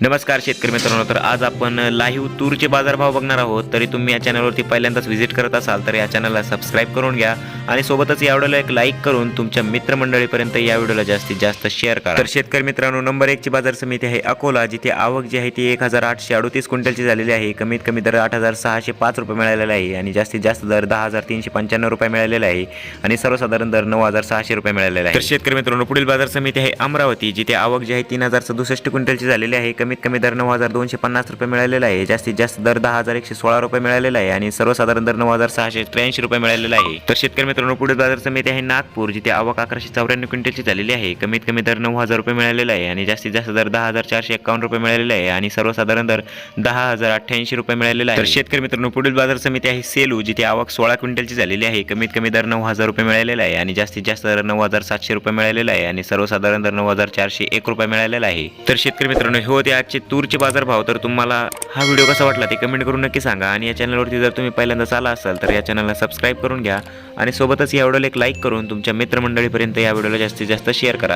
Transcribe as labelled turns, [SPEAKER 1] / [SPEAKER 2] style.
[SPEAKER 1] नमस्कार शेतकरी मित्रांनो तर आज आपण लाईव्ह तूरचे बाजारभाव बघणार आहोत. तरी तुम्ही या चॅनलवरती पहिल्यांदाच व्हिजिट करत असाल तर या चॅनलला सबस्क्राईब करून घ्या आणि सोबतच या व्हिडिओला एक लाईक करून तुमच्या मित्रमंडळीपर्यंत या व्हिडिओला जास्तीत जास्त शेअर करा. तर शेतकरी मित्रांनो नंबर एकची बाजार समिती आहे अकोला जिथे आवक जी आहे ती एक हजार आठशे अडोतीस क्विंटलची झालेली आहे. कमीत कमी दर आठ हजार सहाशे पाच रुपये मिळालेला आहे आणि जास्तीत जास्त दर दहा हजार तीनशे पंच्याण्णव रुपये मिळालेला आहे आणि सर्वसाधारण दर नऊ हजार सहाशे रुपये मिळालेला आहे. तर शेतकरी मित्रांनो पुढील बाजार समिती आहे अमरावती जिथे आवक जी आहे तीन हजार सदुसष्ट क्विंटलची झालेली आहे. कमीत कमी दर नऊ हजार दोनशे पन्नास रुपये मिळालेला आहे. जास्तीत जास्त दर दहा हजार एकशे सोळा रुपये मिळालेला आहे आणि सर्वसाधारण दर नऊ हजार सहाशे त्र्याऐंशी रुपये मिळालेला आहे. तर शेतकरी मित्रांनो पुढील बाजार समिती आहे नागपूर जिथे आवक अकराशे चौऱ्याण्णव क्विंटलची झालेली आहे. कमीत कमी दर नऊ हजार रुपये मिळालेला आहे आणि जास्तीत जास्त दर दहा हजार चारशे एकावन्न रुपये मिळालेला आहे आणि सर्वसाधारण दर दहा हजार अठ्ठ्याऐंशी रुपये मिळालेला आहे. तर शेतकरी मित्रांनो पुढील बाजार समिती आहे सेलू जिथे आवक सोळा क्विंटलची झालेली आहे. कमीत कमी दर नऊ हजार रुपये मिळालेला आहे आणि जास्तीत जास्त दर नऊ हजार सातशे रुपये मिळालेला आहे आणि सर्वसाधारण दर नऊ हजार चारशे एक रुपये मिळालेला आहे. तर शेतकरी मित्रांनो हे होते आजचे तूरचे बाजारभाव तर तुम्हाला हा व्हिडिओ कसा वाटला ते कमेंट करून नक्की सांगा. आणि या चॅनलवरती जर तुम्ही पहिल्यांदाच आला असाल तर या चॅनलला सबस्क्राईब करून घ्या. आणि सोबतच या व्हिडिओला एक लाईक करून तुमच्या मित्रमंडळीपर्यंत या व्हिडिओला जास्तीत जास्त शेअर करा.